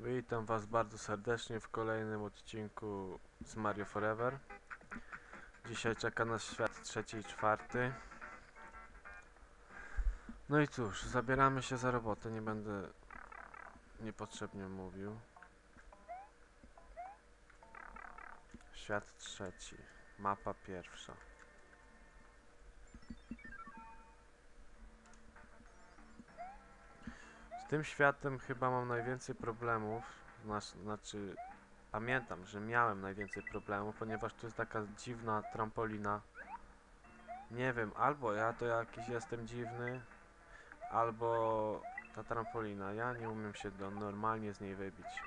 Witam Was bardzo serdecznie w kolejnym odcinku z Mario Forever. Dzisiaj czeka nas świat trzeci i czwarty. No i cóż, zabieramy się za robotę, nie będę niepotrzebnie mówił. Świat trzeci, mapa pierwsza. Tym światem chyba mam najwięcej problemów. Znaczy, pamiętam, że miałem najwięcej problemów, ponieważ tu jest taka dziwna trampolina. Nie wiem, albo ja to jakiś jestem dziwny, albo ta trampolina. Ja nie umiem się do, normalnie z niej wybić.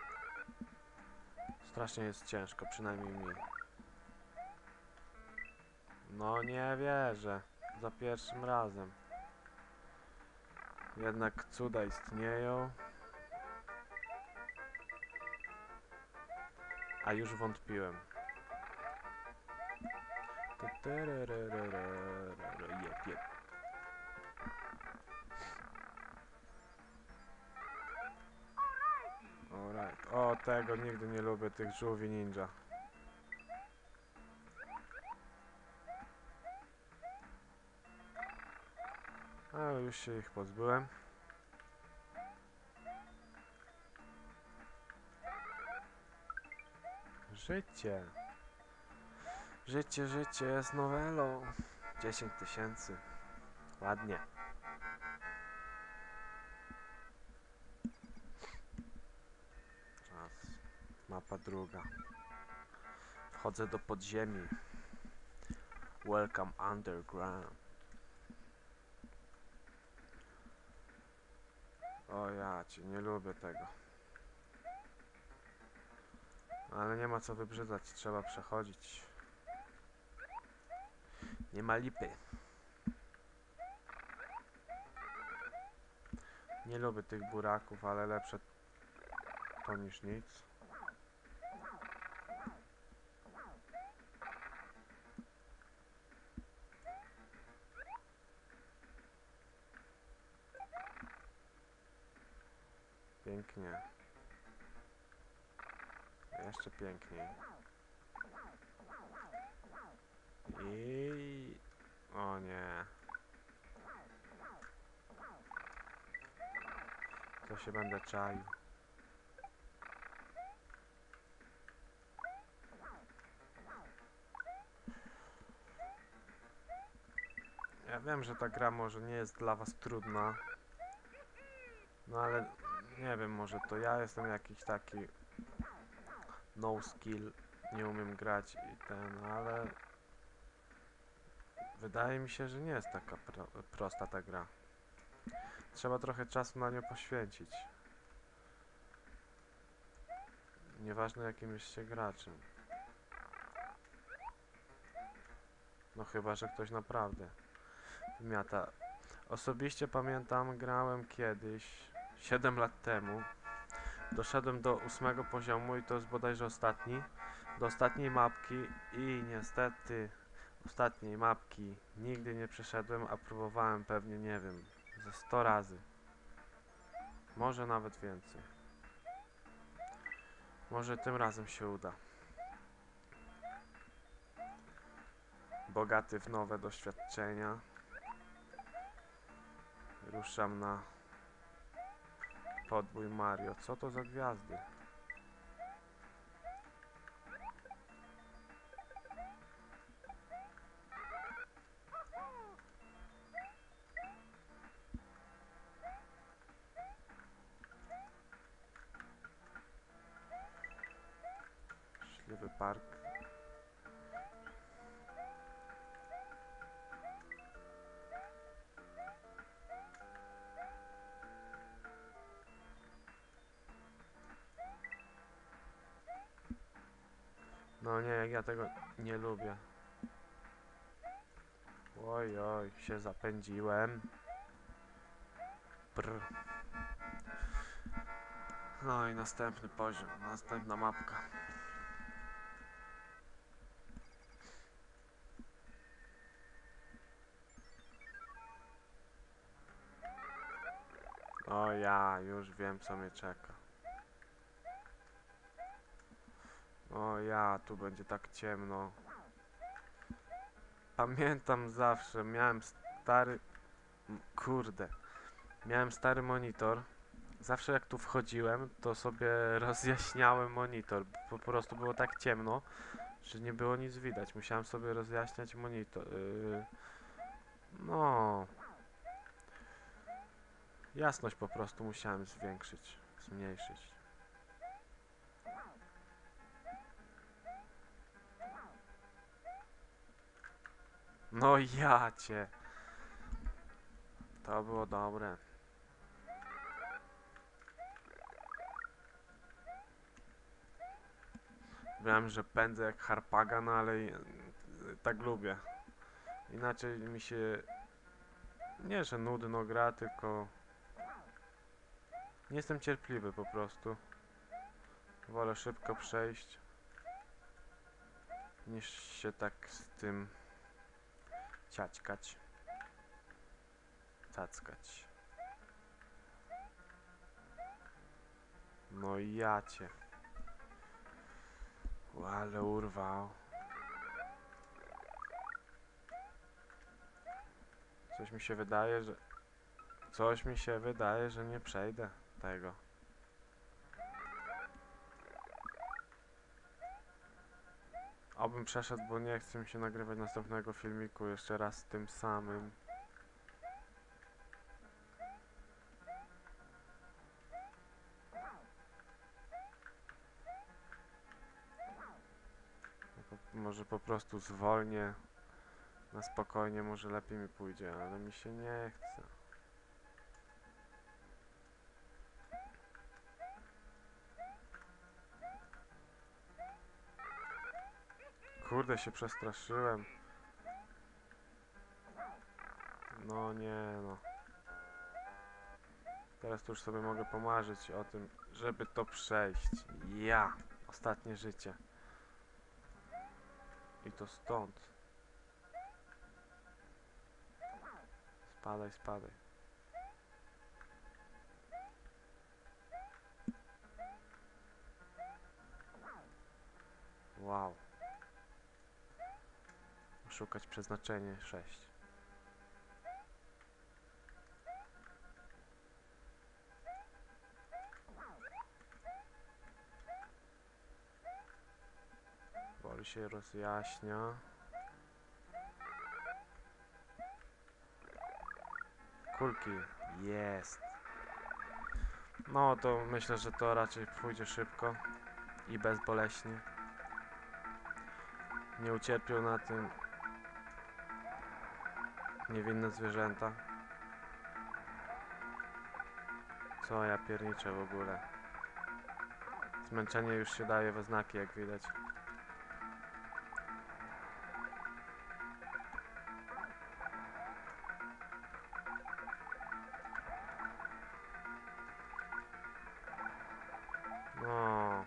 Strasznie jest ciężko, przynajmniej mi. No nie wierzę. Za pierwszym razem. Jednak cuda istnieją. A już wątpiłem. Jep, jep. O, tego nigdy nie lubię, tych żółwi ninja. Ale już się ich pozbyłem. Życie. Życie, życie jest nowelą. 10 tysięcy. Ładnie. Raz. Mapa druga. Wchodzę do podziemi. Welcome underground. O ja cię, nie lubię tego. Ale nie ma co wybrzydzać, trzeba przechodzić. Nie ma lipy. Nie lubię tych buraków, ale lepsze to niż nic. Pięknie. Jeszcze piękniej. I... O nie. To się będę czaił. Ja wiem, że ta gra może nie jest dla was trudna. No ale nie wiem, może to ja jestem jakiś taki no skill, nie umiem grać i ten, ale wydaje mi się, że nie jest taka pro, prosta ta gra. Trzeba trochę czasu na nią poświęcić. Nieważne jakim jesteście graczem. No chyba, że ktoś naprawdę wymiata. Osobiście pamiętam, grałem kiedyś, 7 lat temu, Doszedłem do ósmego poziomu i to jest bodajże ostatni. Do ostatniej mapki i niestety ostatniej mapki nigdy nie przeszedłem, a próbowałem pewnie, nie wiem, ze 100 razy. Może nawet więcej. Może tym razem się uda. Bogaty w nowe doświadczenia. Ruszam na Podbój Mario. Co to za gwiazdy? Śliwy park. Nie, jak ja tego nie lubię. Oj, oj, się zapędziłem. Brr. No i następny poziom, następna mapka. O ja, już wiem co mnie czeka. O ja, tu będzie tak ciemno. Pamiętam zawsze, miałem stary... Kurde. Miałem stary monitor. Zawsze jak tu wchodziłem, to sobie rozjaśniałem monitor. Po prostu było tak ciemno, że nie było nic widać. Musiałem sobie rozjaśniać monitor. Yy, no. Jasność po prostu musiałem zwiększyć, zmniejszyć. No ja cię. To było dobre. Wiem, że pędzę jak harpaga, no ale tak lubię. Inaczej mi się nie, że nudno gra, tylko nie jestem cierpliwy po prostu. Wolę szybko przejść niż się tak z tym ciaćkać. Cackać. No i ja cię. Ale urwał. Coś mi się wydaje, że... Coś mi się wydaje, że nie przejdę tego. Obym przeszedł, bo nie chcę mi się nagrywać następnego filmiku jeszcze raz z tym samym. Może po prostu zwolnię na spokojnie, może lepiej mi pójdzie, ale mi się nie chce. Kurde, się przestraszyłem. No nie no. Teraz to już sobie mogę pomarzyć o tym, żeby to przejść. Ja! Ostatnie życie. I to stąd. Spadaj, spadaj. Wow. Szukać przeznaczenie 6. Powoli się rozjaśnia. Kulki. Jest. No to myślę, że to raczej pójdzie szybko i bezboleśnie. Nie ucierpią na tym niewinne zwierzęta. Co ja pierniczę w ogóle. Zmęczenie już się daje we znaki, jak widać. No,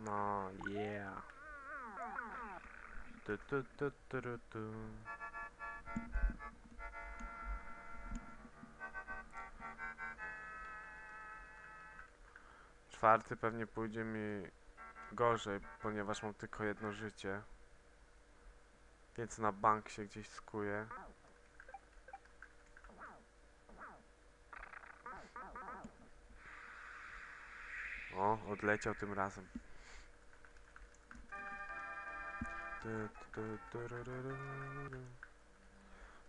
no, yeah. Tu, tu, tu, tu, tu, Czwarty pewnie pójdzie mi gorzej, ponieważ mam tylko jedno życie. Więc na bank się gdzieś skuje. O, odleciał tym razem.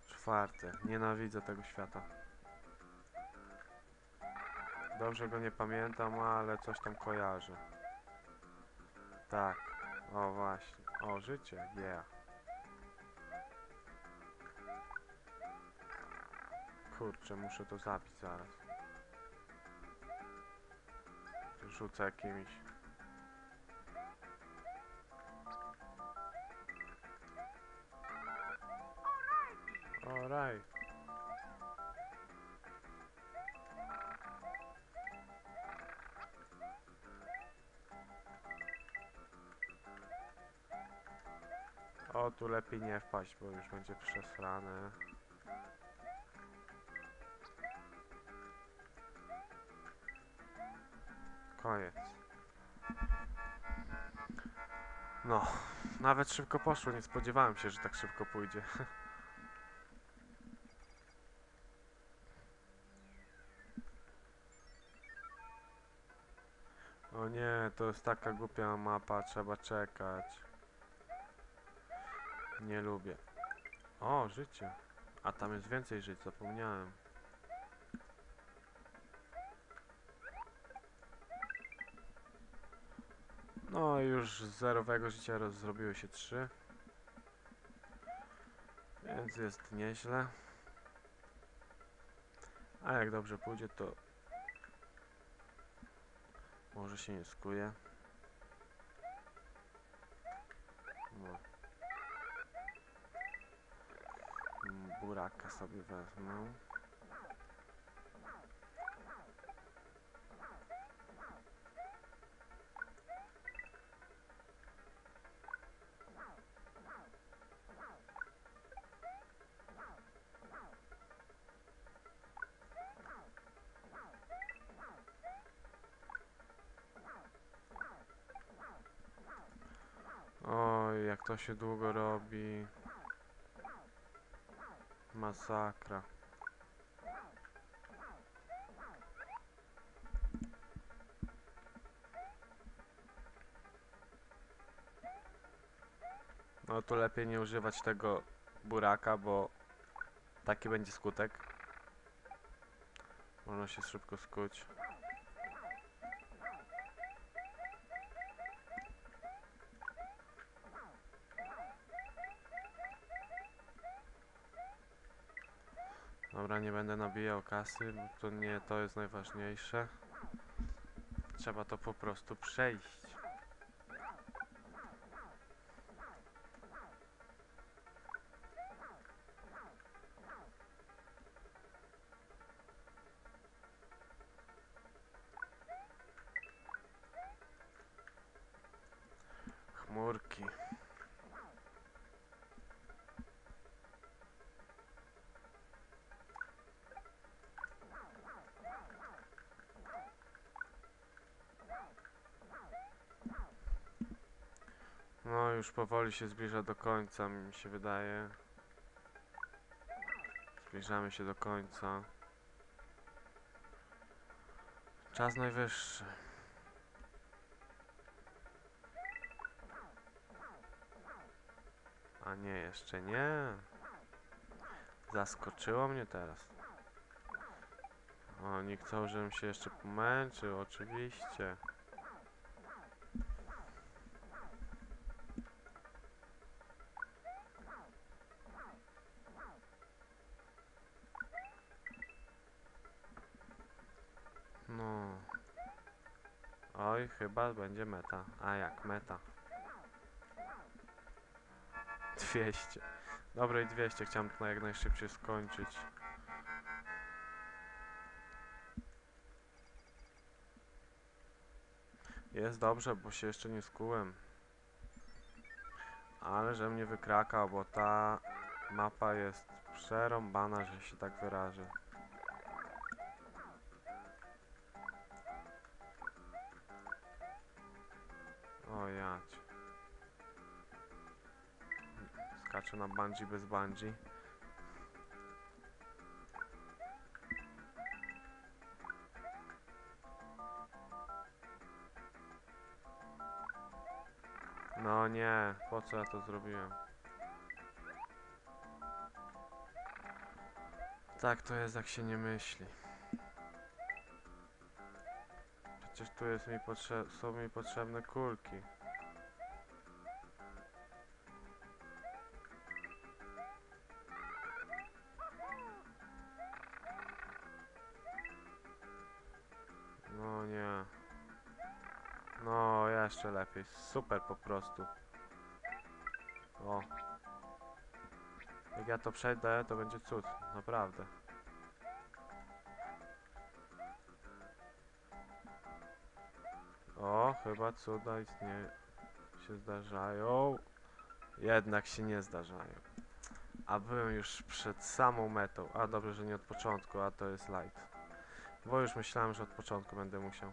Czwarte. Nienawidzę tego świata. Dobrze go nie pamiętam, ale coś tam kojarzę. Tak. O właśnie. O, życie. Yeah. Kurczę, muszę to zabić zaraz. Rzucę jakimiś. Alright. Tu lepiej nie wpaść, bo już będzie przesrane. Koniec. No, nawet szybko poszło, nie spodziewałem się, że tak szybko pójdzie. O nie, to jest taka głupia mapa, trzeba czekać. Nie lubię. O, życie. A tam jest więcej żyć, zapomniałem. No już z zerowego życia zrobiły się trzy. Więc jest nieźle. A jak dobrze pójdzie, to może się nie skuje. No. Buraka sobie wezmę. Oj, jak to się długo robi. Masakra. No tu lepiej nie używać tego buraka, bo taki będzie skutek. Można się szybko skuć. Dobra, nie będę nabijał kasy, bo to nie to jest najważniejsze. Trzeba to po prostu przejść. Już powoli się zbliża do końca, mi się wydaje. Zbliżamy się do końca. Czas najwyższy. A nie, jeszcze nie. Zaskoczyło mnie teraz. Oni chcą, żebym się jeszcze pomęczył, oczywiście. No. Oj, chyba będzie meta. A jak meta? 200. Dobra i 200. Chciałem to jak najszybciej skończyć. Jest dobrze, bo się jeszcze nie skułem. Ale że mnie wykrakał, bo ta mapa jest przerąbana, że się tak wyrażę. O jać. Skaczę na bungee bez bungee. No nie, po co ja to zrobiłem? Tak to jest jak się nie myśli. Przecież tu jest mi są mi potrzebne kulki. No nie. No, jeszcze lepiej. Super po prostu. O. Jak ja to przejdę, to będzie cud. Naprawdę. Chyba cuda istnieje. się zdarzają. Jednak się nie zdarzają. A byłem już przed samą metą. A dobrze, że nie od początku, a to jest light. Bo już myślałem, że od początku będę musiał.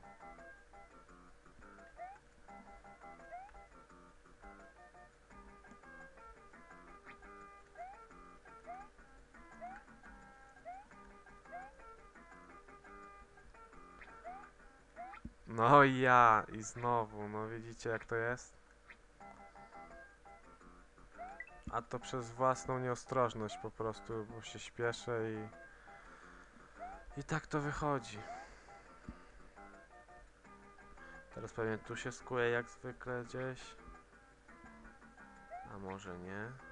No i ja, i znowu, no widzicie jak to jest? A to przez własną nieostrożność po prostu, bo się śpieszę i... I tak to wychodzi. Teraz pewnie tu się skuje jak zwykle gdzieś. A może nie?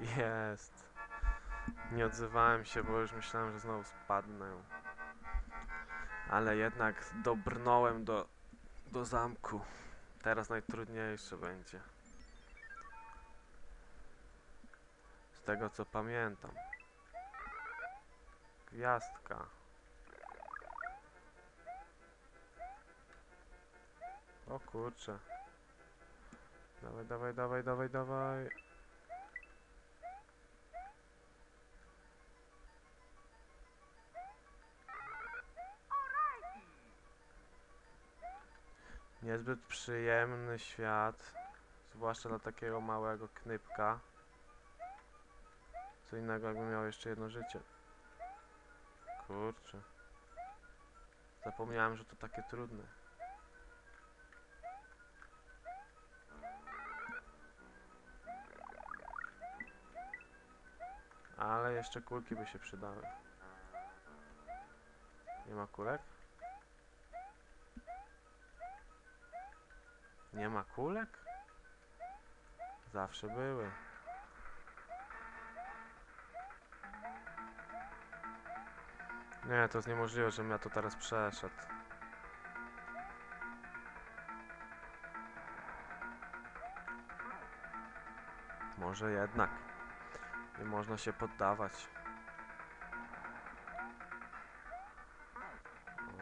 Jest. Nie odzywałem się, bo już myślałem, że znowu spadnę. Ale jednak dobrnąłem do, do zamku. Teraz najtrudniejsze będzie. Z tego co pamiętam. Gwiazdka. O kurczę. Dawaj, dawaj, dawaj, dawaj, dawaj. Niezbyt przyjemny świat, zwłaszcza dla takiego małego knypka. Co innego jakby miał jeszcze jedno życie. Kurczę. Zapomniałem, że to takie trudne. Ale jeszcze kulki by się przydały. Nie ma kulek? Nie ma kulek? Zawsze były. Nie, to jest niemożliwe, żebym ja to teraz przeszedł. Może jednak. Nie można się poddawać.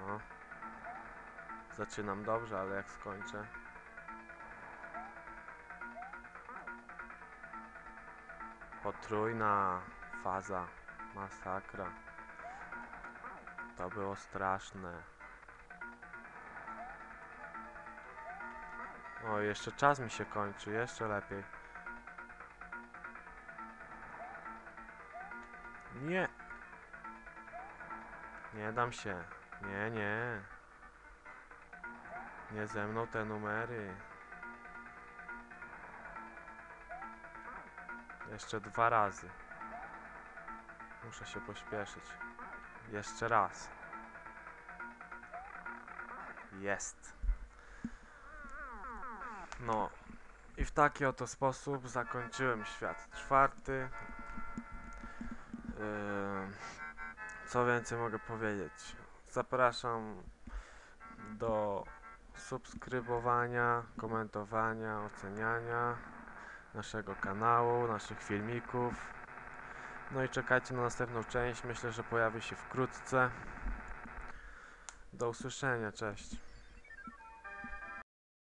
O. Zaczynam dobrze, ale jak skończę. Potrójna faza. Masakra. To było straszne. O, jeszcze czas mi się kończy, jeszcze lepiej. Nie. Nie dam się. Nie, nie. Nie ze mną te numery. Jeszcze dwa razy. Muszę się pośpieszyć. Jeszcze raz. Jest. No. I w taki oto sposób zakończyłem świat czwarty. Yy, co więcej mogę powiedzieć? Zapraszam do subskrybowania, komentowania, oceniania naszego kanału, naszych filmików. No i czekajcie na następną część. Myślę, że pojawi się wkrótce. Do usłyszenia, cześć.